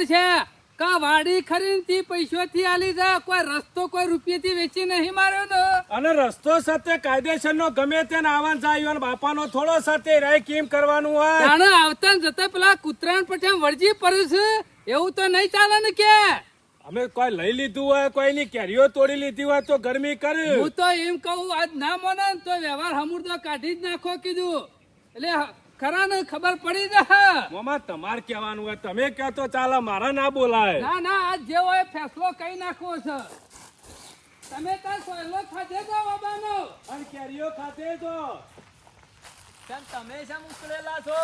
પડશે કા વાડી ખરીને પૈસો થી આલી જા કોઈ રસ્તો કોઈ રૂપિયા થી વેચી નહીં માર્યો તો? અને રસ્તો સાથે કાયદેસર નો ગમે તેને આવન જાય અને બાપાનો થોડો સાથે રહે કેમ કરવાનું હોય? જાણે આવતા ને જતા પેલા કૂતરાણ પછી વળજી પડે છે? એવું તો નહીં ચાલે ને કે? અમે કોઈ લઈ લીધું હોય કોઈની કેરીઓ તોડી લીધી હોય તો ગરમી કરે. હું તો એમ કહું આજ ના મને તો વ્યવહાર હમુર તો કાઢી જ નાખો કીધું. એટલે ખરા ને ખબર પડી જશે મામા તમારે કહેવાનું હોય તમે કહો તો ચાલે મારા ના બોલાય. ના ના આજ જે હોય ફેસલો કઈ નાખવો છે. તમે તાર સોયલો ખાતે જો બાબાનો. અને કેરીઓ ખાતે જો કેમ તમે શા ઉકળેલા છો?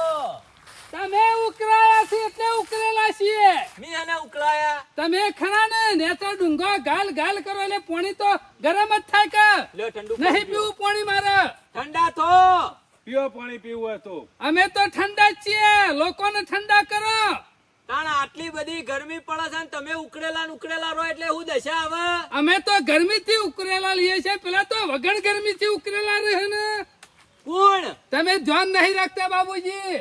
તમે ઉકરાયા છે એટલે ઉકરેલા છીએ. મી એને ઉકળાયા? તમે ખરા ને ને તો ડુંગો ગાલ ગાલ કરો એટલે પાણી તો ગરમ જ થાય કે. લ્યો ઠંડુ નહીં પીવું પાણી મારે. ઠંડા થો પીવો પાણી પીવું હોય તો. અમે તો ઠંડા જ છીએ લોકોને ઠંડા કરો. તાણ આટલી બધી ગરમી પડે છે ને તમે ઉકળેલા ઉકળેલા રહો એટલે હું દશા આવે? અમે તો ગરમી થી ઉકળેલા લઈએ છીએ પેલા તો વગર ગરમી થી ઉકળેલા રહે ને. કોણ? તમે ધ્યાન નહીં રાખતા બાબુજી.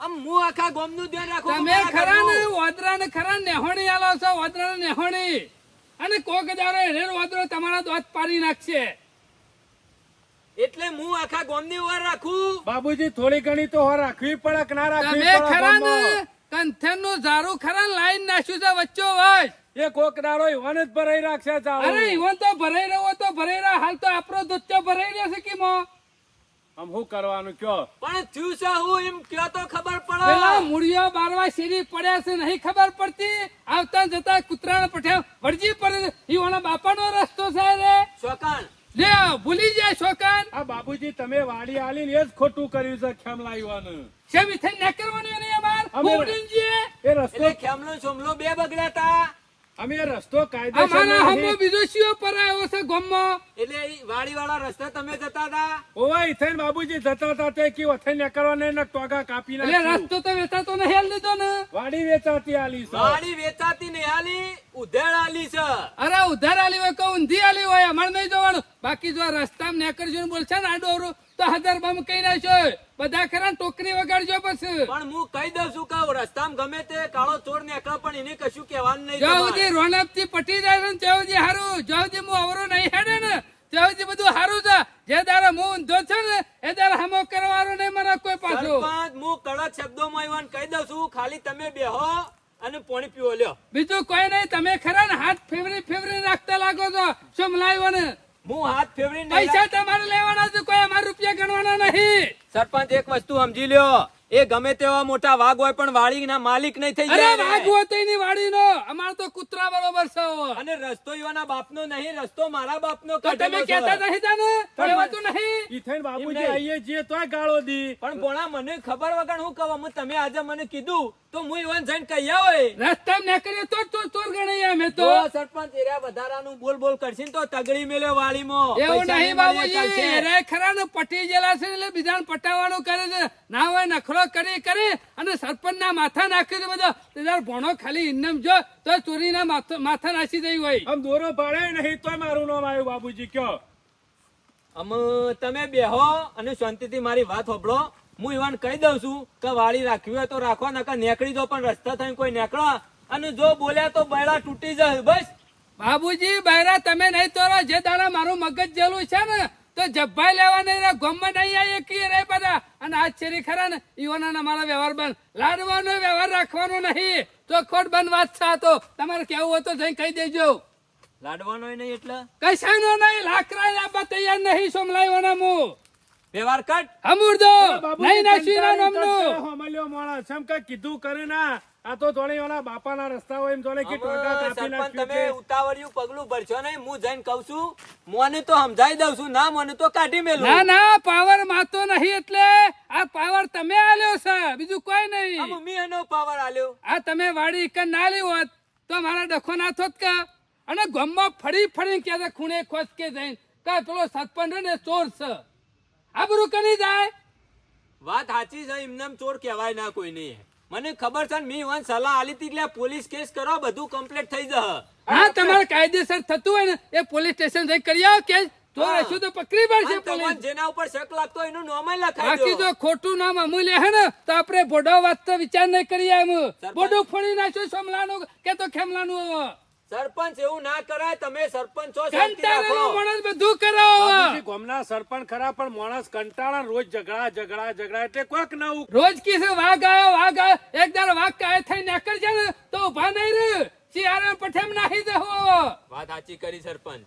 આમ હું આખા ગોમનું ધ્યાન રાખું તમે ખરા ને. વાદરા ને ખરા નેહોણી આલો છો વાદરા ને નેહોણી. અને કોક દાડો હેરેર વાદરો તમારા દોત પાડી નાખશે. એટલે હું આખા ગામની વાર રાખું? બાબુજી થોડી ઘણી તો રાખવી પડે કે ના રાખવી તમે પડે ખરા ને? કંથનનું ઝારું ખરા લાઈન નાખ્યું છે વચ્ચો વચ એ કોક દાડો ઈવન જ ભરાઈ રાખશે ચાલો. અરે ઈવન તો ભરાઈ રહ્યો તો ભરાઈ રહ્યો. હાલ તો આપણો દુત્યો ભરાઈ રહ્યો છે કીમો. આમ શું કરવાનું કયો? પણ થયું છે હું એમ કયો તો ખબર પેલા પડે મૂળિયો બારવા શેરી પડ્યા છે નહીં ખબર પડતી? આવતા જતા કૂતરાને પઠ્યા. વળજી પડે. ઈવાના બાપાનો રસ્તો છે રે. શોકાણ લે ભૂલી જાય છોકન આ બાબુજી તમે વાડી આલીને એ જ ખોટું કર્યું છે ખેમલા લાવવાનું છે ઇથે ન કરવાનું એને અમાર? એ રસ્તો ખેમલો સોમલો બે બગડ્યા તા અમે રસ્તો કાયદો અમારા હમો. બીજો શિયો પરાયો છે ગોમમાં એટલે વાડી વાળા રસ્તે તમે જતા હતા? ઓવા ઇથેન બાબુજી જતા હતા તે કી નીકળવા ને ટોગા કાપી એટલે રસ્તો તો વેચાતો ને હેલ લીધો ને. વાડી વેચાતી આલી છે. વાડી વેચાતી નિહાલી ઉધેડ આલી છે. અરે ઉધાર આલી હોય કે ઊંધી આલી હોય અમારે નહીં જોવાનું. બાકી જો રસ્તામાં નેકરજો ને બોલશે ને આડો અવળું તો હજાર બમ કઈ નાખ્યો. બધા ખરા ને ટોકરી વગાડજો બસ. પણ હું કહી દઉં છું કે રસ્તામાં ગમે તે કાળો ચોર નીકળે પણ એને કશું કહેવાનું નહીં જ્યાં સુધી રોનકથી પટી જાય ને ત્યાં સુધી હારું. જ્યાં સુધી હું અવરો નહીં હેડે ને ત્યાં સુધી બધું હારું છે. જે તારા હું ઊંધો છે ને એ તારા હમો કરવાનો નહીં મને કોઈ પાછો. હું કડક શબ્દોમાં ઈવન કહી દઉં છું ખાલી તમે બેહો અને પાણી પીવો લ્યો. બીજું કોઈ નહીં તમે ખરા ને હાથ ફેવરી ફેવરી રાખતા લાગો છો. શું લાવ્યો ને હું હાથ ફેવરી પૈસા તમારે લેવાના છે કોઈ અમારા રૂપિયા ગણવાના નહીં. સરપંચ એક વસ્તુ સમજી લ્યો. એ ગમે તેવા મોટા વાઘ હોય પણ વાડીના માલિક નહીં થઈ જાય વાઘ હતો એની વાડીનો અમાર તો કૂતરા બરોબર છે. અને રસ્તો યુવાના બાપનો નહીં રસ્તો મારા બાપનો તો તમે. કહેતા નહીં તાને કહેવાતું નહીં? ઈથેન બાબુજી આઈએ જે તો ગાળો દી. પણ બોણા મને ખબર વગર હું કહું? હું તમે આજે મને કીધું તો હું ઈવન જઈને કહી હોય રસ્તા નીકળીએ તો તો ચોર ગણાય અમે તો. તો સરપંચ એરિયા વધારાનું બોલ બોલ કરશે તો તગડી મેલે વાડીમાં એવું નહીં બાબુજી ચાલશે. ખરા ને પટી ગયેલા છે એટલે બીજાને પટાવવાનું કરે છે. ના હોય નખરો કરી કરી અને સરપંચ ના માથા નાખી દે બધો. તે તાર ભણો ખાલી ઇન્નમ જો તો ચોરીના માથા માથા નાસી જઈ હોય. આમ દોરો પાડે નહીં તો મારું નામ આવ્યું બાબુજી કયો. આમ તમે બેહો અને શાંતિથી મારી વાત હોભળો. હું ઈવાન કહી દઉં છું કે વાળી રાખવી હોય તો રાખવા નકર નેકળી દો પણ રસ્તા થઈ કોઈ નેકળો. અને જો બોલ્યા તો બૈડા તૂટી જાય બસ. બાબુજી બૈરા તમે નહીં તોરો જે દાડા મારું મગજ જેલું છે ને તો જબ્ભાઈ લેવા નહીં રે ગમમાં નહીં આવીએ કી રે બધા. અને શેરી ખરા ને ઈવાના મારા વ્યવહાર બંધ લાડવાનો વ્યવહાર રાખવાનો નહીં. તો ખોટ બંધ વાત છે તો. તમારે કેવું હોય તો જઈને કહી દેજો. લાડવાનો નહીં એટલે? કશાનો નહીં લાકડા આપવા તૈયાર નહીં સોમલાઈવાના મુ વ્યવહાર કટ અમૂર્દો નહીં નાસી ના નામનું હમાલ્યો માણસ. એમ કઈ કીધું કરે ના. આ તો થોડી ઓલા બાપાના રસ્તા હોય એમ થોડી કે ટોટા કાપી નાખ્યું તમે ઉતાવળિયું પગલું ભરશો નહીં હું જઈને કહું છું મોને તો સમજાઈ દઉં છું ના મને તો કાઢી મેલું. ના પાવર માતો નહીં એટલે આ પાવર તમે આલ્યો છે બીજું કોઈ નહીં. મમ્મી એનો પાવર આલ્યો. આ તમે વાડી એક ના લ્યો હોત તો મારા ડખો ના થોત કે? અને ગમમાં ફરી ફરી કે ખૂણે ખોસ કે જઈને કા પેલો સતપંડ ને ચોર છે. આબરૂ કરી જાય? વાત સાચી છે એમને ચોર કહેવાય ના કોઈ નહીં મને ખબર છે ને મેં ઈવન સલાહ આલી હતી એટલે પોલીસ કેસ કરો બધું કમ્પ્લીટ થઈ જશે. હા તમારે કાયદેસર થતું હોય ને એ પોલીસ સ્ટેશન જઈ કરી આવો કે તો રહીશું તો પકડી પડશે પોલીસ. જેના ઉપર શક લાગતો એનું નામ લખાઈ બાકી જો ખોટું નામ અમૂલ્ય હે ને તો આપણે બોડો વાત તો વિચાર નહીં કરીએ એમ. બોડો ફોડી નાખ્યો સોમલાનું કે તો ખેમલાનું હવે. સરપંચ એવું ના કરાય તમે સરપંચ છો શાંતિ રાખો. માણસ બધું કરાવો. ગામના સરપંચ ખરા પણ માણસ કંટાળા રોજ ઝઘડા ઝઘડા ઝઘડા એટલે કોક નવું રોજ કીધું વાઘ આવ્યો વાઘ આવ્યો. એક દાડો વાઘ કાય થઈ નીકળ છે ને તો ઊભા નહીં રે શિયાળા પઠેમ નાખી દેવો. વાત સાચી કરી સરપંચ.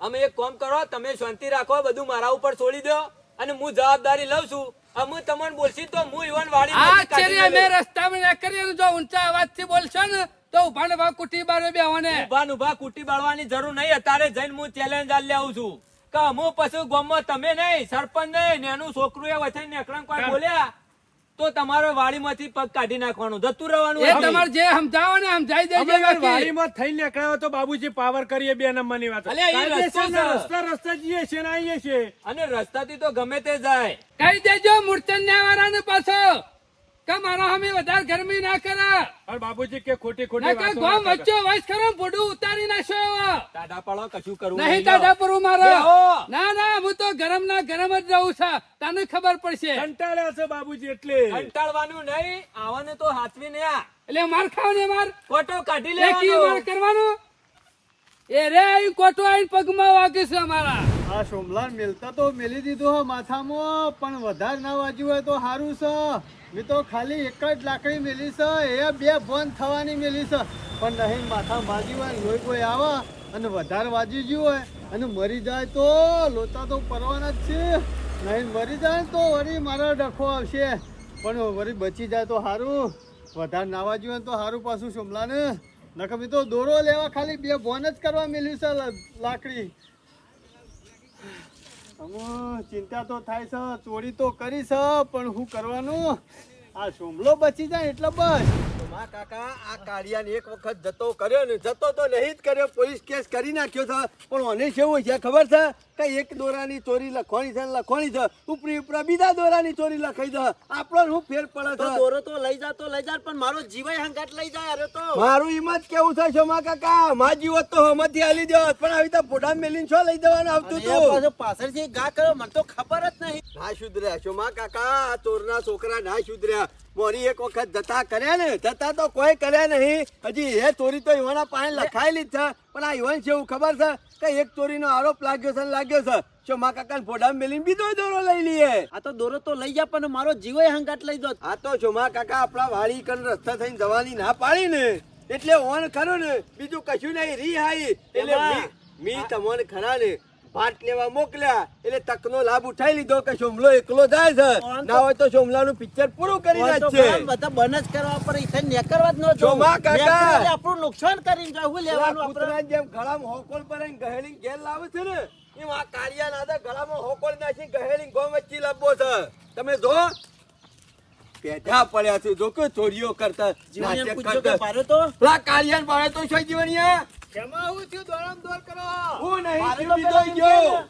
અમે એક કામ કરો તમે શાંતિ રાખો બધું મારા ઉપર છોડી દો અને હું જવાબદારી લઉં છું. અમે તમને બોલશી તો હું ઈવન વાડી આ ચેરી અમે. રસ્તામાં ને જો ઊંચા અવાજથી બોલશો ને તો ઊભા ને કુટી બારે બેહોને ઊભા ને ઊભા કુટી બાળવાની જરૂર નહીં. અત્યારે જઈને હું ચેલેન્જ આલી લેવું છું. કે હું પછી ગામમાં તમે નહીં સરપંચ નહીં ને એનું છોકરું એ વચ્ચે નેકરણ કોઈ બોલ્યા તો તમારે વાડીમાંથી પગ કાઢી નાખવાનું. જતું રહેવાનું એ તમારે જે સમજાવો ને સમજાઈ દેજો વાડીમાં થઈ નીકળ્યો તો બાબુજી પાવર કરીએ બે નંબરની વાત. રસ્તો છે. રસ્તા રસ્તા જઈએ છીએ ને આઈએ છે અને રસ્તાથી તો ગમે તે જાય. કહી દેજો મૂર્તન વાળાને પાછો. કે મારા હમે વધારે ગરમી ના કરા. પણ બાબુજી કે ખોટી ખોટી નકર કે ગોમ વચ્ચે વચ કરો બોડું ઉતારી નાખો એવો. દાદા પાડો કશું કરવું નહીં દાદા પરવું મારો. ના ના હું તો ગરમ ના ગરમ જ રહું છું. તને ખબર પડશે. કંટાળ્યા છે બાબુજી એટલે. કંટાળવાનું નહીં આવવાનું તો હાથવી ને આ. એટલે માર ખાવ ને માર. ફોટો કાઢી લેકી માર કરવાનો? એ રે આઈ કોટો આઈ પગમાં વાગે છે અમારા. આ સોમલાલ મેલતા તો મેલી દીધો હો માથામાં પણ વધારે ના વાજ્યું હોય તો સારું છે. મેં તો ખાલી એક જ લાકડી મેલી છે, એ બે બંધ થવાની મેલી છે. પણ નહીં, માથા માજી હોય લોહી કોઈ આવે અને વધારે વાજી ગયું હોય અને મરી જાય તો લોચા તો પરવાના જ છે. નહીં, મરી જાય તો વળી મારો ડખો આવશે. પણ વળી બચી જાય તો સારું વધારે ના વાજ્યું હોય તો સારું પાછું સોમલાને નકમી તો દોરો લેવા ખાલી બે બોન જ કરવા મેલ્યું છે લાકડી. અમો ચિંતા તો થાય છે, ચોરી તો કરી છે, પણ શું કરવાનું? આ સોમલો બચી જાય એટલે બસ. મા કાકા, આ કાળિયાને એક વખત જતો કર્યો ને, જતો તો નહીં જ કર્યો, પોલીસ કેસ કરી નાખ્યો છે. પણ મને કેવું છે, ખબર છે? કે એક દોરાની ચોરી લખવાની છે લખવાની છે. ઉપરી ઉપરા બીજા દોરાની ચોરી લખાઈ છે. આપણો હું ફેર પડે છે. દોરો તો લઈ જા તો લઈ જા પણ મારો જીવાય હંગાટ લઈ જાય અરે તો. મારું એમ જ કેવું છે મા કાકા? મા જીવત તો હમથી હાલી દેવા પણ આવી તો ફોટા મેલીને છો લઈ દેવાનું આવતું હતું પાછળથી ગા કરો મને તો ખબર જ નહીં. ના સુધર્યા શોમા કાકા આ ચોરના છોકરા ના સુધર્યા. મોરી એક વખત જતા કર્યા ને જતા તો કોઈ કર્યા નહીં. હજી એ ચોરી તો એવાના પાસે લખાયેલી જ છે. પણ આ ઈવન છે એવું ખબર છે? કે એક ચોરીનો આરોપ લાગ્યો છે ને લાગ્યો છે? ચોમા કાકા ફોડા મેલીને બીજો દોરો લઈ લઈએ. આ તો દોરો તો લઈ જા પણ મારો જીવો હંગાટ લઈ દો આ તો શોમા કાકા આપણા વાળી કન રસ્તા થઈને જવાની ના પાડી ને એટલે ઓન ખરો ને. બીજું કશું નહીં રી હાઈ એટલે મી તમને ખરા ને. ભાટ લેવા મોકલ્યા એટલે તકનો લાભ ઉઠાઈ લીધો કે સોમલો એકલો જાય છે. ના હોય તો સોમલાનું પિક્ચર પૂરું કરી નાખશે. બધા બન જ કરવા પર ઇથે નેકરવા જ ન જો જોમા કાકા. આપણું નુકસાન કરીને શું લેવાનું આપણે. જેમ ગળામ હોકોલ પર ગહેડીને ગેલ લાવે છે ને એમ આ કાળિયા નાદા ગળામાં હોકોલ નાખી ગહેડીને ગોમ વચ્ચે લાવવો છે. તમે જો પેઢા પડ્યા છે. જો કે ચોરીઓ કરતા નાટક કે કરતા. મારે તો? પેલા કાળિયાને ભાડે તો શું જીવણિયા? એમાં આવું થયું દોડમ દોડ કરો. હું નહીં બીજો ગયો.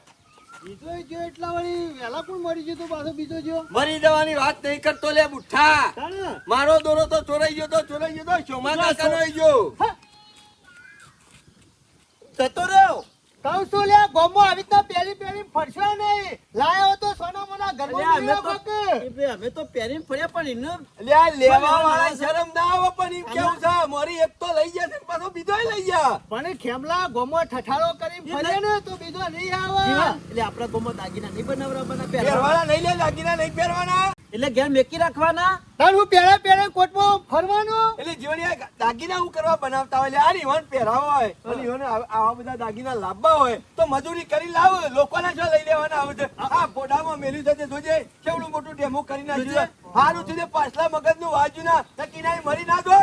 બીજો ગયો. એટલા વળી વેલા પણ મરી ગયું તું? પાછો બીજો ગયો. મરી જવાની વાત નહીં કરતો લે બુઠ્ઠા. મારો દોરો તો ચોરાઈ ગયો તો ચોરાઈ ગયો તો શોમા આઈ ગયો. જતો રહ્યો. કહું છું લે ગોમો આવી પેલી ફરશો નહીં. લાયો તો સોના મોના ઘરમાં અમે તો- અમે તો ફર્યા પણ એમને લે લેવા વાળા શરમ ના આવે પણ એમ કેવું છે? મોરી એક તો લઈ ને પાછો બીજો લઈ ગયા પણ ખેમલા ગોમો ઠઠાડો કરી ફરે ને તો બીજો નહીં આવે. એટલે આપણા ગામમાં દાગીના નહીં બનાવવાના પહેરવાના. પહેરવાના નહીં લે દાગીના નહીં પહેરવાના. એટલે ઘેર મેકી રાખવાના? તાર હું પેલા પેલા કોટમાં ફરવાનો? એટલે જીવણિયા દાગીના હું કરવા બનાવતા હોય આ રીવન પહેરાવો હોય અને ઈવન આવા બધા દાગીના લાવવા હોય તો મજૂરી કરી લાવ લોકોને જો લઈ લેવાના આવે આ ફોટામાં મેલ્યું છે તે જોજે કેવડું મોટું ડેમો કરી નાખ્યું છે. હારું છે પાછલા મગજનું વાજુ ના નકીના મરી ના દો.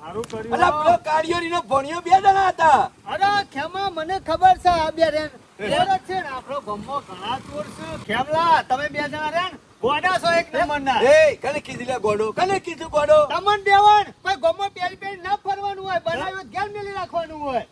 સારું અલા પેલો કાળિયોરીનો ભણિયો બે જણા હતા. અરે ખેમા મને ખબર છે આ બે રેન છે ને આપણો ગમો ઘણા ચોર છે. ખેમલા તમે બે જણા રેન ગોડા છો એક નંબરના. એ કને કીધું લે ગોડો? કને કીધું ગોડો? તમન દેવણ કોઈ ગોમો પેલી પેલી ના ફરવાનું હોય બનાવ્યો ઘેર મેલી રાખવાનું હોય.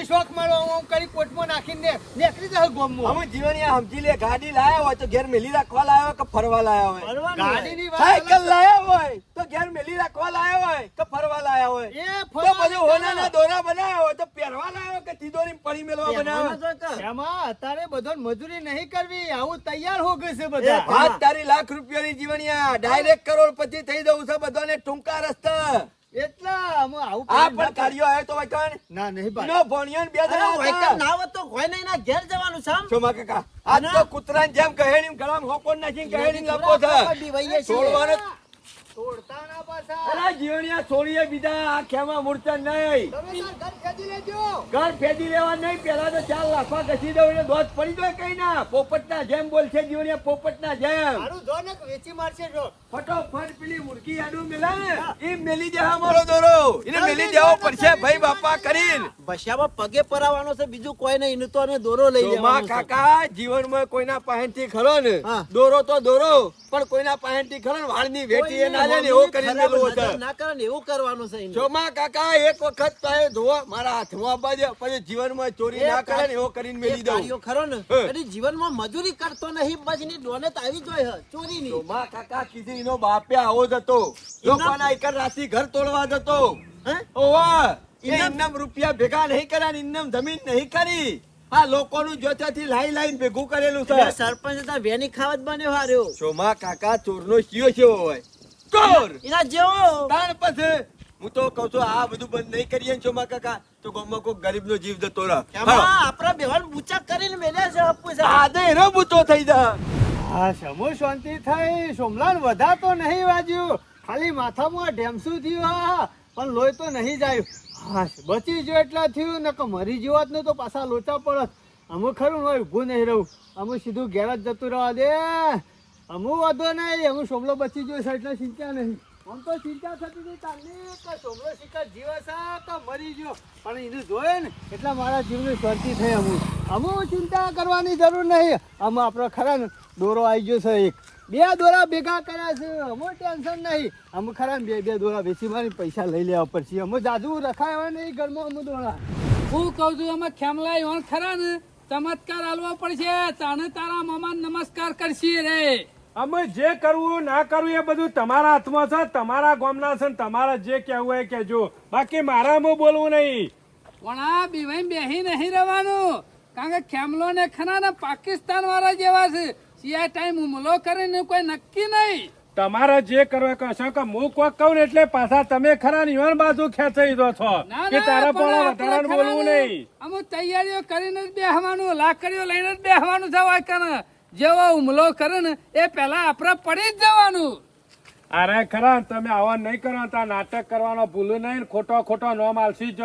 એ શોખ મારો આમ કરી કોટમાં નાખીને નીકળી જાય ગોમમાં. અમે જીવણીયા સમજી લે ગાડી લાયા હોય તો ઘેર મેલી રાખવા લાયો કે ફરવા લાયા હોય? ગાડીની વાત સાયકલ લાયા હોય તો ઘેર મેલી રાખવા લાયા હોય કે ફરવા લાયા હોય? એ તો ફરવા હોનાના દોરા બનાવ્યા હોય તો પહેરવા લાયો કે તિજોરી પડી મેલવા પહેરવાના બનાવ્યો જ હોય? કે? એમાં અત્યારે બધો મજૂરી નહીં કરવી આવું તૈયાર હો ગયું છે બધા. પાંચ તારી લાખ રૂપિયાની જીવણીયા ડાયરેક્ટ કરોડપતિ થઈ જવું છે બધાને ટૂંકા રસ્તા. એટલા અમે આવું આ પણ કાર્યો આવ્યો તો વચન ના નહીં ભાઈ. નો ને બે જણા હતા. ના હોત તો કોઈ નહીં ના ઘેર જવાનું છે આમ. શોમા કાકા આ તો કૂતરાની જેમ કહેણી ગળામ હોકોન નાખીને કહેણી લપો છે. છોડવાનો છોડતા ના પાછા. અલા જીવણિયા છોડીએ બીજા આ ખેમાં નહીં. તમે ઘર ખેંચી લેજો. ઘર ફેદી લેવા નહીં પેલા તો ચાર લાખવા ઘસી દઉં એટલે દોધ પડી જાય કઈ ના. પોપટના જેમ બોલશે જીવણિયા પોપટના જેમ. મારું જો વેચી મારશે જો. ફટોફટ પેલી મુરગી આડું મેલા દે અમારો દોરો. એને મેલી દેવો પડશે ભાઈ બાપા કરીને. બસામાં પગે પરાવાનો છે બીજું કોઈ નહીં એનું તો અમે દોરો લઈ જાય કાકા જીવનમાં કોઈના પાસેથી ખરો ને. દોરો તો દોરો પણ કોઈના પાસેથી ખરો ને વાળની વેટી એ ના લે ને એવો કરીને ખરાબ મેલવો ના કરે ને એવું કરવાનું છે ચોમા કાકા એક વખત તો એ મારા હાથમાં આપવા પછી જીવનમાં ચોરી ના કરે ને એવો કરીને મેલી દઉં. કાર્યો ખરો ને હે. જીવનમાં મજૂરી કરતો નહીં બસ એની ડોનેત આવી જોઈ ચોરી ની. ચોમા કાકા કીધી એનો બાપે આવો જતો લોકોના એક રાતી ઘર તોડવા જતો હે? ઓવા ઇનામ- ઇનામ રૂપિયા ભેગા નહીં કર્યા ઇનમ જમીન નહીં કરી. આ લોકોનું જોતાથી લાઈ લાઈન ભેગું કરેલું છે. સરપંચ હતા વેની ખાવત બન્યો હાર્યો. ચોમા કાકા ચોરનો શિયો શેવો હોય. ચોર એના જેવો. તાણ પછી હું તો કઉ છું આ બધું બંધ નહીં કરીએ ને ચોમા કાકા તો ગામમાં કોઈ ગરીબનો જીવ જતો રહે. આપણા બેવાન બુચા કરીને મેલ્યા છે અપ્પુ આદે એનો બૂચો થઈ જા. હા સમૂહ શાંતિ થઈ સોમલાન વધારતો નહીં વાજ્યું. ખાલી માથામાં ઢેમસું થયું પણ લોહી તો નહીં જાય. હા બચી જો એટલા થયું ને મરી જીવાત ને તો પાછા લોચા પડત. અમુક ખરું હોય ઊભું નહીં રહું. અમુક સીધું ઘેર જ જતું રહેવા દે. અમુક વાંધો નહીં અમુક સોમલો બચી ગયો છે, એટલે ચિંતા નહીં. આમ તો ચિંતા થતી હતી તારની કે સોમલો શિકાર જીવે છે કે મરી ગયો. પણ એને જોયે ને, એટલા મારા જીવને શાંતિ થઈ અમુક. અમુ ચિંતા કરવાની જરૂર નહીં. આમ આપણો ખરા ને, દોરો આવી ગયો છે એક. બે દોરા ભેગા કર્યા છે, અમુક ટેન્શન નહીં. અમુ ખરા બે બે દોરા વેચી મારી પૈસા લઈ લેવા પડશે. અમુક જાજુ રખાય હોય નહીં ઘરમાં અમુક દોરા. હું કહું છું અમે ખેમલાઈ હોય ખરા ને, ચમત્કાર હાલવો પડશે. તાને તારા મામા નમસ્કાર કરશી રે. અમે જે કરવું ના કરવું એ બધું તમારા હાથમાં છે તમારા ગામના છે તમારા જે કહેવું હોય એ કહેજો. બાકી મારામાં બોલવું નહીં. પણ આ બીવાઈ બેહી નહીં રહેવાનું. કારણ કે ખેમલો ને ખરા ને પાકિસ્તાન વાળા જેવા છે. સિયા ટાઈમ હુમલો કરીને કોઈ નક્કી નહીં. તમારે જે કરવા કશો કે હું કોક કહું ને એટલે પાછા તમે ખરા નિવાન બાજુ ખેંચાઈ દો છો. કે તારા પણ વધારાનું બોલવું નહીં. અમુક તૈયારીઓ કરીને જ બેહવાનું લાકડીઓ લઈને જ બેહવાનું જવાય કને જેવો હુમલો કરે ને એ પહેલા આપણે પડી જ જવાનું. અરે ખરા તમે આવા નહીં કરો તા નાટક કરવાનો ભૂલું નહીં ખોટો ખોટો નોમ આલસી જ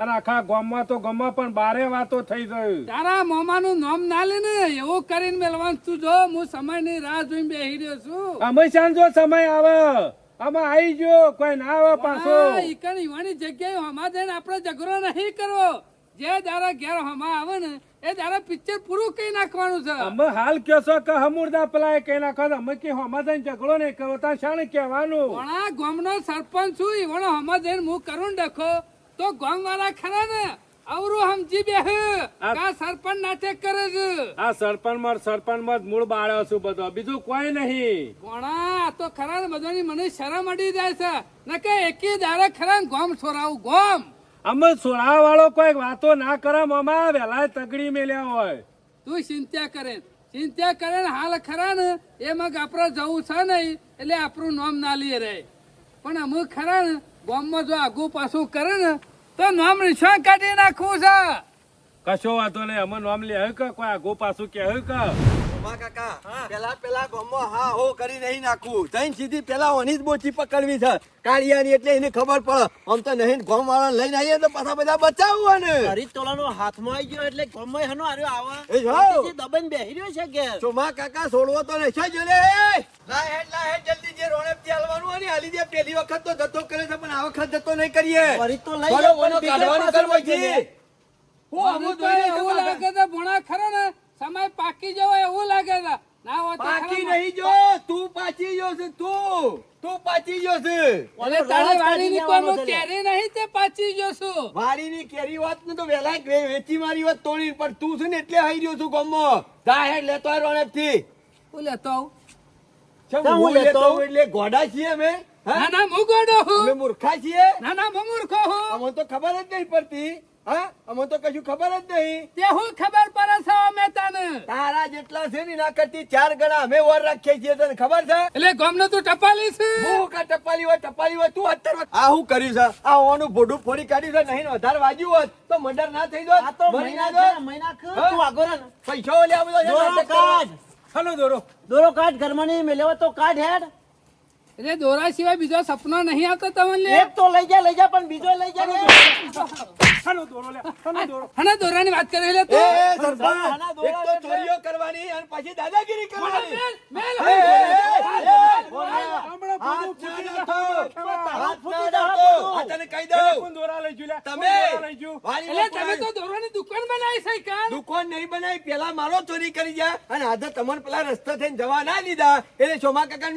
અને આખા ગામમાં તો ગામમાં પણ બારે વાતો થઈ ગયું તારા મોમાનું નામ ના લે ને એવું કરીને મેલવાનું. તું જો હું સમયની રાહ જોઈને બેહી રહ્યો છું. અમે સાંજો સમય આવે. આમાં આવી ગયો કોઈ ના આવે પાછો. ઈકણ ઈવાની જગ્યાએ હમા જઈને આપણે ઝઘડો નહીં કરવો. જે દારા ઘેર હમા આવે ને એ તારે પિક્ચર પૂરું કઈ નાખવાનું છે? અમે હાલ કયો છો કે હમુરદા પેલા એ કઈ નાખો અમે કે હમા જઈને ઝઘડો નહીં કરો તા શાણે કહેવાનું? વણા આ ગામનો સરપંચ છું ઈવણો હમા જઈને હું કરું ડખો તો ગામ વાળા ખરા ને? અવરું સમજી બે કા સરપંચ નાટક કરે છે. આ સરપંચમાં સરપંચમાં મૂળ બાળ્યો છું બધો. બીજું કોઈ નહીં. વણા આ તો ખરા ને બધાની મને શરમ અડી જાય છે. નકે એકી દારા ખરા ગોમ છોરાવું? ગોમ? અમે સોળા વાળો કોઈ વાતો ના કરે મામા વેલા તગડી મેલ્યા હોય. તું ચિંતા કરે ચિંતા કરે ને હાલ ખરા ને એમાં આપણે જવું છે નહીં એટલે આપણું નામ ના લઈએ રહે પણ અમુક ખરા ને બોમ્બમાં જો આગુ પાછું કરે ને તો નામ નિશાન કાઢી નાખવું છે. કશો વાતો નહીં અમે નામ લે કે કોઈ આગો પાછું કે કે? ઉમા કાકા. પેલા પેલા ગામમાં હા હો કરી નહીં નાખવું જઈને સીધી પેલા ઓની જ બોચી પકડવી છે. કાળિયાની એટલે એને ખબર પડે. આમ તો નહીં ગામ વાળા લઈને આવીએ તો પાછા બધા બચાવવા ને હરી તોલાનો હાથમાં આવી ગયો એટલે ગમે હનો આર્યો આવા. એ જો. શાંતિથી બેહી રહ્યો છે ઘેર. ચોમા કાકા છોડવો તો નહીં. છે જોડે લા. હેડ લા હેડ જલ્દી જે રોણેપથી હાલવાનું હોય ને હાલી દે. પેલી વખત તો જતો કરે છે પણ આ વખત જતો નહીં કરીએ. તો લઈ કાઢવાનું છે. હું એવું લાગે છે ભણા ખરા ને. સમય પાકી જવો એવું લાગે છે. ના હોય પાકી નહીં જો તું પાછી ગયો છે તું. તું પાછી ગયો છે. એટલે તારી વાડીની કોઈ કેરી નહીં તે પાછી ગયો છું. વાડીની કેરી વાત ને તો વેલા વેચી મારી વાત તોડી પણ તું છે ને એટલે હાઈ રહ્યો છું ગમો જાહેર લેતો આવ્યો રોણકથી હું લેતો આવું. હું હું લેતો લેતો આવું? એટલે ગોડા છીએ અમે ના ના હું ગોડો હું. મૂર્ખા છીએ? ના ના હું મૂર્ખો હું. અમને તો ખબર જ નહીં પડતી. હા? અમને તો કશું ખબર જ નહીં. તે હું ખબર પડે છે અમે તને. તારા જેટલા છે ને કરતી ચાર ગણા અમે વર રાખીએ છીએ તને ખબર છે? એટલે ગમનો તું ટપાલી છે? હું કા ટપાલી હોય ટપાલી હોય તું અત્યારે આ હું કર્યું છે? આ ઓનું ભોડું ફોડી કાઢ્યું છે નહીં વધારે વાગ્યું હોત તો મર્ડર ના થઈ આ તો મહિના દો મહિના ખરું. તું આગો ને. પૈસા લે આ છે દોરો કાઢ. હાલો દોરો. દોરો કાઢ ઘરમાં નહીં મેલેવો તો કાઢ હેડ. એટલે દોરા સિવાય બીજો સપનો નહીં આવતો તમને? એક તો લઈ જા લઈ જા પણ બીજો લઈ જા ને. હાલો દોરો લે દોરો. હને દોરાની વાત કરી લે તો. એ, એક તો ચોરીઓ કરવાની અને પછી દાદાગીરી કરવાની. મેલ, હમણાં હાથ ફૂટી. હાથ ફૂટી. આ તને કહી દઉં. દોરા લઈ ગયું તમે એટલે તમે તો પુરાય. દુકાન બનાવી છે કાન દુકાન નહીં બનાવી પેલા મારો ચોરી કરી જા અને આજે તમને પેલા રસ્તા થઈને જવા ના દીધા એટલે સોમા કાકા!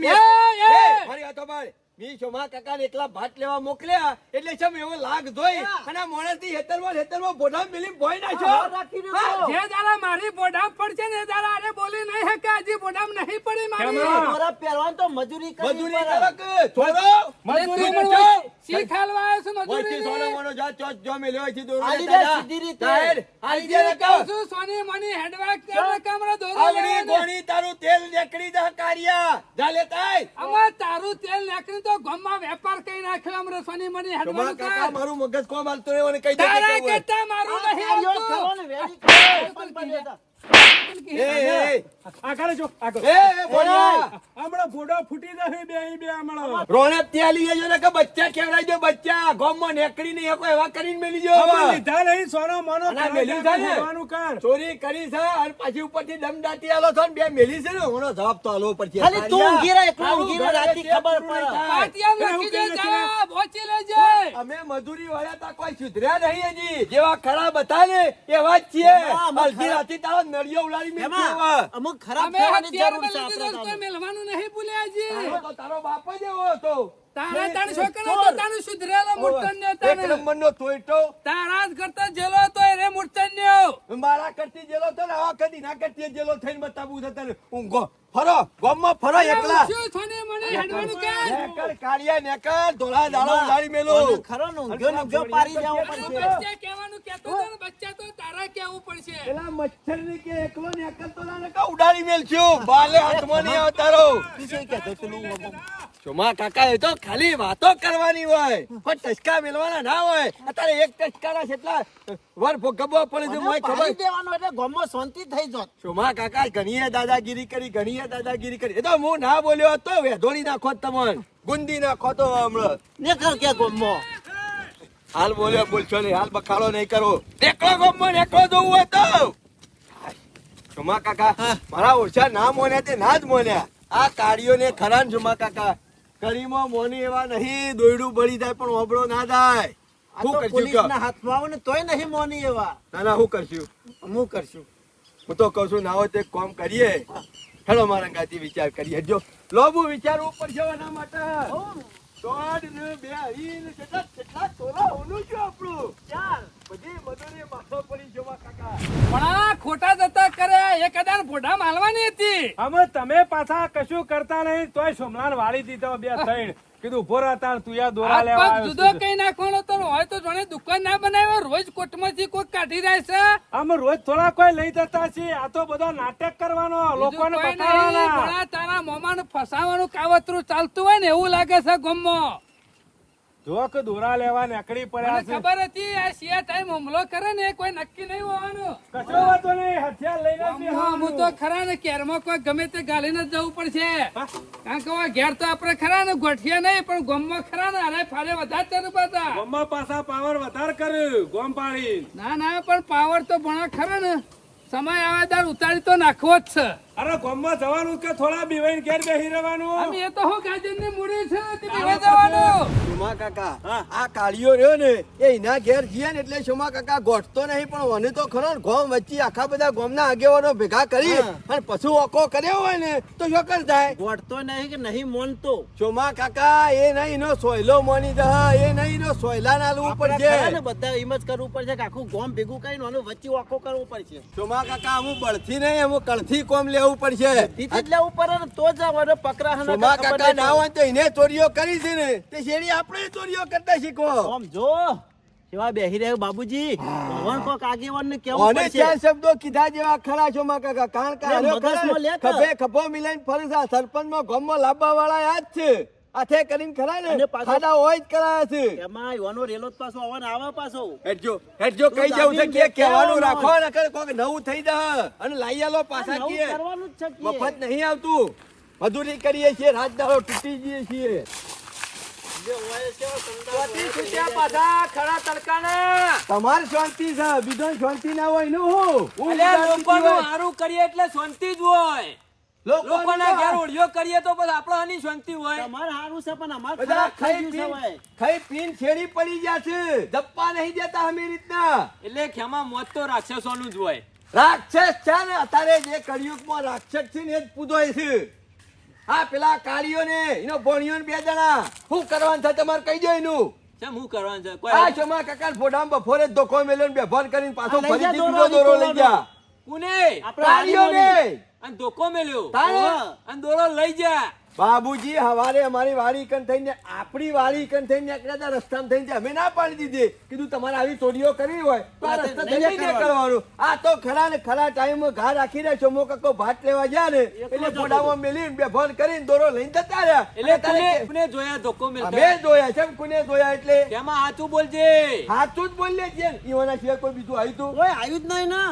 મારી વાતો પર મી સોમા કાકા એકલા ભાત લેવા મોકલ્યા એટલે છમ એવો લાગ જોઈ અને આ માણસની હેતરમાં હેતરમાં બોઢા મેલી ભોય નાખ્યો. રાખીને હા, તો. જે દાડા મારી બોડામ પડશે ને દાડા અરે બોલી નહીં હકે હજી બોડામ નહીં પડી મારી. કેમ? દોરા તો મજૂરી કરવી મજૂરી પડે. કરો કે છોરો એટલે તું મજૂરી પણ કરજો. વળી આવ્યો છું વચ્ચે સોનો મોનો જા ચોચ જો મેલ્યો છે દોરો આલી દે સીધી રીતે. આલી દે કહું છું, સોની મની હેડવા કરે કામરા દોરો આવડી લેવાને. તારું તેલ નીકળી જા કાઢ્યા જા લેતાય આમાં તારું તેલ નાખીને તો ગામમાં વેપાર કરી નાખ્યો અમરે સોની મની હેડવાનું કાકા મારું મગજ કોમ હાલતો રહ્યો અને કહી દે કે તારા મારું નહીં ચોરી કરી છે અને પાછી ઉપરથી દમદાટી આલો છો બે મેલી છે ને એનો જવાબ તો આલો. અમે મજૂરી વાળા તા કોઈ સુધર્યા નહીં હજી. જેવા ખરાબ હતા ને એવા જ છીએ. અડધી ખરાબ- તારો નળિયો ઉડાડી મેલશે એમાં અમુક ખરાબ થવાની જરૂર છે આપણે. મેલવાનું નહીં ભૂલ્યા જી તારો તારો બાપ જ એવો હતો. તારા તાણ છોકરા તો તાણ સુધરેલો મૂર્તન્ય એક નંબર નો તોયટો તારા કરતા જેલો તો રે મૂર્તન્યો. મારા કરતી જેલો તો ને કદી ના કરતી જેલો થઈને બતાવું છે તને. ઊંઘો ફરો ગામમાં ફરો એકલા. શું છોને મને હેડવાનું કે? નેકર કાળિયા નેકર ધોળા દાડો ઉડાડી મેલો. ખરો ને ઊંઘ્યો ને ઊંઘ્યો પારી જાવ પડશે. બચ્ચા કહેવાનું કહેતો તો ને, બચ્ચા તો તારા કેવું પડશે. પેલા મચ્છરની કે એકલો નેકર તો ના કા ઉડાડી મેલશું? બાલે હાથમાં નહીં આવતારો શું કહેતો પેલું ચોમા કાકા એ તો ખાલી વાતો કરવાની હોય. પણ ટચકા મેળવાના ના હોય. અત્યારે એક ટચકાના કેટલા વર ભોગવવો પડે છે મોય ખબર? દેવાનો એટલે ગામમાં શાંતિ થઈ જાત. ચોમા કાકા ઘણીએ દાદાગીરી કરી ઘણીએ દાદાગીરી કરી. એ તો હું ના બોલ્યો હતો વેધોડી નાખો તમને. ગુંદી નાખો તો હમણાં. ને કર કે ગામમાં. હાલ બોલ્યો બોલશો નહીં. હાલ બખાડો નહીં કરો. એકલો ગમો એકલો જોવું હોય તો. ચોમા કાકા મારા ઓછા ના મોન્યા તે ના જ મોન્યા. આ કાળીઓ ને ખરા જુમા કાકા? કરીમાં મોની એવા નહીં દોયડું બળી જાય પણ ઓબળો ના જાય. શું કરશું કે હાથમાં આવે ને તોય નહીં મોની એવા. ના ના શું કરશું. હું કરશું. હું તો કહું છું ના હોય તો એક કામ કરીએ. હેલો મારા ગાતી વિચાર કરીએ. જો લોભુ વિચાર ઉપર જવાના માટે. દોઢ ને બે હરી ને કેટલા કેટલા તોલા ઓનું છે આપણું. ચાર બધી મજૂરી માથો પડી જવા કાકા. પણ આ ખોટા જતા કરે એ કદાચ ભોડા માલવાની હતી. અમે તમે પાછા કશું કરતા નહીં તોય સોમલાન વાળી દીધો બે ત્રણ. કીધું ઊભો રહેતા તું યા દોરા લેવા આવ્યો જુદો કઈ નાખવાનો તો હોય તો જોડે દુકાન ના બનાવ્યો રોજ કોટમાંથી કોઈ કાઢી જાય છે. અમે રોજ થોડા કોઈ લઈ જતા છીએ આ તો બધો નાટક કરવાનો લોકોને બતાવવાના તારા મોમાનું ફસાવાનું કાવતરું ચાલતું હોય ને એવું લાગે છે ગમમાં જો કે દોરા લેવા નકડી પડ્યા છે. ખબર હતી આ શિયા ટાઈમ હુમલો કરે ને કોઈ નક્કી નહીં હોવાનું. કશો વાતો નહીં હથિયાર લઈને હું તો ખરા ને કેરમાં કોઈ ગમે તે ગાલીને ને જવું પડશે. કારણ કે ઘેર તો આપણે ખરા ને ગોઠિયા નહીં પણ ગોમમાં ખરા ને અરે ફાલે વધારે તરું બધા ગોમમાં પાછા પાવર વધારે કર્યું ગોમ પાડી ના ના પણ પાવર તો ભણા ખરા ને. સમય આવે ત્યારે ઉતારી તો નાખવો જ છે. અરે ગામમાં જવાનું કે થોડા બીવાઈને ઘેર બેસી રહેવાનું? અમે એ તો હું ગાજરની મૂડી છે તે જવાનું. શોમા કાકા આ કાળિયો રહ્યો ને એ એના ઘેર જઈએ ને એટલે શોમા કાકા ગોઠતો નહીં પણ મને તો ખરો ગોમ વચ્ચે આખા બધા ગોમના આગેવાનો ભેગા કરી અને પશુ ઓકો કર્યો હોય ને તો શું કર જાય ગોઠતો નહીં કે નહીં મોનતો? શોમા કાકા એ નહીં નો સોયલો મોની દહ એ નહીં નો સોયલા ના લેવું પડશે. બધા એમ જ કરવું પડશે કે આખું ગોમ ભેગું કરીને આનું વચ્ચે ઓકો કરવું પડશે. શોમા કાકા અમુક બળથી નહીં અમુક કળથી કોમ લેવું પડશે. દીધી જ લેવું પડે ને તો જ આવવાનો પકડા હના કાકા ના હોય તો એને ચોરીઓ કરી છે ને. તે શેરી આપણે ચોરીઓ કરતા શીખો. આમ જો કેવા બેહી રહ્યો બાબુજી. ભગવાન કોક આગેવાન ને કેવું અને ચાર શબ્દો કીધા જેવા ખરા છો માં કાકા. કારણ કે. ખભે ખભો મિલાઈને ફરે છે. સરપંચમાં ગામમાં લાવવા વાળા આજ છે. હાથે કરીને ખરા ને ખાડા હોય જ કરાયા છે. એમાં યોનો રેલો જ પાછો આવવાનો આવે પાછો. હેડજો હેડજો કઈ જાવ છે કે કહેવાનું રાખો ને કર કોક નવું થઈ જા અને લાઈ આલો પાછા કીએ. કરવાનું જ છે કીએ. મફત નહીં આવતું. મજૂરી કરીએ છીએ રાત દાડો તૂટી જઈએ છીએ. તમારે શાંતિ છે બીજો શાંતિ ના હોયનું હું. હારું કરીએ એટલે શાંતિ જ હોય. લોકોનું લોકોના ઘેર ઓળિયો કરીએ તો પછી આપણે આની શાંતિ હોય. તમારે સારું છે પણ અમારે બધા ખાઈ થઈ ગયું છે પીન ખાઈ પીન છેડી પડી ગયા છે. ધપ્પા નહીં દેતા અમે રીતના. એટલે ખેમાં મોત તો રાક્ષસોનું જ હોય. રાક્ષસ છે ને અત્યારે જે કળિયુગમાં રાક્ષસ છે ને એ જ પૂજોય છે. આ પેલા કાળીઓ ને એનો ભોણિયો ને બે જણા. શું કરવાનું છે તમારે કહી દો એનું. કેમ હું કરવાનું છે? આ શોમાં કાકા ફોડામાં બફોરે ધોકો મેલ્યો ને કરીને પાછો લઈ ગયા દોરો, લઈ કુને? કાળીઓ ને અને ધોકો મેલ્યો. અને દોરો લઈ જા. બાબુજી હવારે અમારી વાડી કન થઈને આપણી વાડી કન થઈને નીકળ્યા હતા રસ્તામાં થઈને અમે ના પાડી દીધી. કીધું તમારે આવી ચોરીઓ કરવી હોય તો આ રસ્તા થઈને કરવાનું. આ તો ખરા ને ખરા ટાઈમ ઘા રાખી રહ્યા ચોમો કક્કો ભાત લેવા ગયા ને એટલે. ફોડામાં મેલીને ફોન કરીને દોરો લઈને જતા રહ્યા. એટલે તને કુને જોયા ધોકો અમે મેલતા જોયા છે કુને જોયા એટલે? એમાં હાચું બોલજે. હાચું જ બોલ છીએ. ને. ઈવાના સિવાય કોઈ બીજું આવ્યું તું કોઈ આવ્યું જ નહીં ને.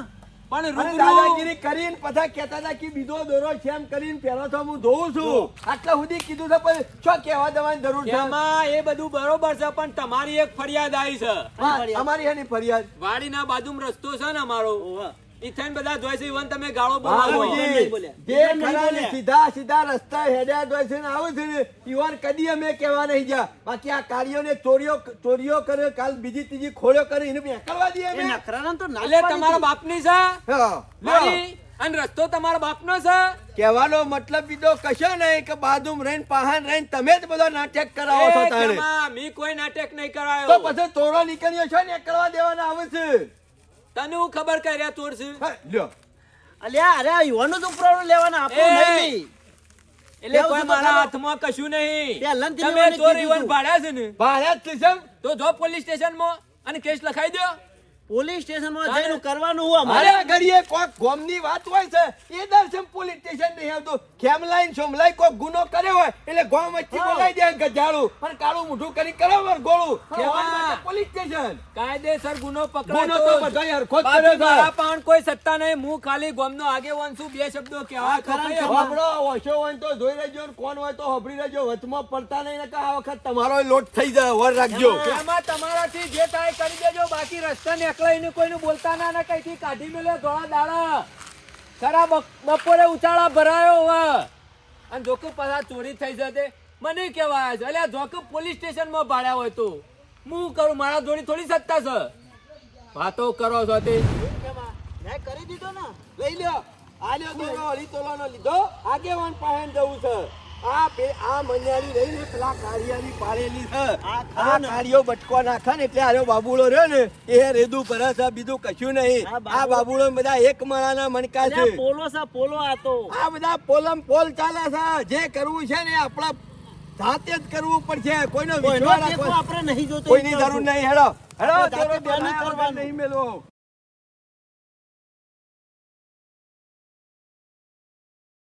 પણ રૂબરૂ દાદાગીરી કરીને પછી કહેતા હતા કે બીજો દોરો છે એમ કરીને પહેલો તો હું ધોઉં છું. આટલા સુધી કીધું છે પણ છો કહેવા દેવાની જરૂર છે? એમાં એ બધું બરોબર છે પણ તમારી એક ફરિયાદ આવી છે. અમારી એની ફરિયાદ. વાડીના બાજુમાં રસ્તો છે ને અમારો. થઈને બધા જોઈ છે ઈવન તમે ગાળો બોલાવો. જે નહીં ખરા ને. સીધા સીધા રસ્તા હેડ્યા છે ને આવે છે ને ઈવન કદી અમે કહેવા નહીં ગયા. બાકી આ કાર્યોને ચોરીઓ ચોરીઓ કરે કાલ બીજી ત્રીજી ખોળ્યો કરે એને કરવા દઈએ એ અમે. નખરાના તો નાલે તમારા બાપની છે? મારી? અને રસ્તો તમારા બાપનો છે? કહેવાનો મતલબ બીજો કશો નહીં કે બાદુમ રહીને પાહન રહીને તમે જ બધો નાટક કરાવો છો તારે તાણે. મી કોઈ નાટક નહીં તો કરાયો પછી તોડો નીકળ્યો છે ને એ કરવા દેવાના આવે છે. તને હું ખબર કર્યા ચોર છે લ્યો. અલ્યા અરે આ યુવાનો તો ઉપરાણું લેવાના આપણું નહીં એટલે કોઈ મારા. હાથમાં કશું નહીં. તમે ચોર કીધું ભાડ્યા છે ને? ભાડ્યા જ છે તો જો પોલીસ સ્ટેશનમાં અને કેસ લખાઈ દો પોલીસ સ્ટેશનમાં જઈને કરવાનું હોય મારા ઘડીએ કોઈક ગોમની વાત હોય છે એ દર્શન પોલીસ સ્ટેશન નહીં આવતું. ખેમલાઈન સોમલાઈ કોક ગુનો કર્યો હોય એટલે ગોમ વચ્ચે. બોલાઈ દે ગજાળું પણ કાળું મુઠું કરી કરાવર ગોળું. Police station. કાયદેસર ગુનો પકડાયો તો. બધાય હરખો કર્યો. મારા પણ કોઈ સત્તા નહીં હું ખાલી ગોમનો આગેવાન છું બે શબ્દો કહેવા હા, ખરા ને આપણો ઓછો હોય તો જોઈ લેજો કોણ હોય તો હોભળી લેજો વચમાં પડતા નહીં નકર આ વખત તમારો લોટ થઈ જાય વર રાખજો. એમાં તમારાથી જે થાય કરી દેજો બાકી રસ્તા નીકળાઈને કોઈનું બોલતા ના, ને, કઈથી કાઢી મેલે ધોળા દાડા? ખરા બપ- બપોરે ઉચાળા ભરાયો હવે. અને જોકે પાછા ચોરી થઈ જતે મને કહેવાય છે એટલે જોકે પોલીસ સ્ટેશનમાં ભાડ્યા હોય તો. હું કરું? મારા જોડી થોડી સત્તા છે. વાતો કરો છો તે. મેં કરી દીધો ને. લઈ લ્યો. આ લ્યો તો લીધો. આગેવાન પાસે જવું છે. આ બે આ મન્યારી રહીને પેલા કાળિયાની પાડેલી છે. આ ખરો આ ને. કાળિયો બટકો નાખે ને એટલે આર્યો બાબુડો રહ્યો ને એ રેદું ભરે છે બીજું કશું નહીં. આ બાબુડો- બધા એક માળાના મણકા છે. પોલો છે પોલો આ તો. આ બધા પોલમ પોલ ચાલે છે. જે કરવું છે ને આપણા જાતે જ કરવું પડશે. કોઈનો વિશ્વાસ આપણે નહીં જોતો કોઈની જરૂર નહીં. હેડો હેડો. નહીં મેલો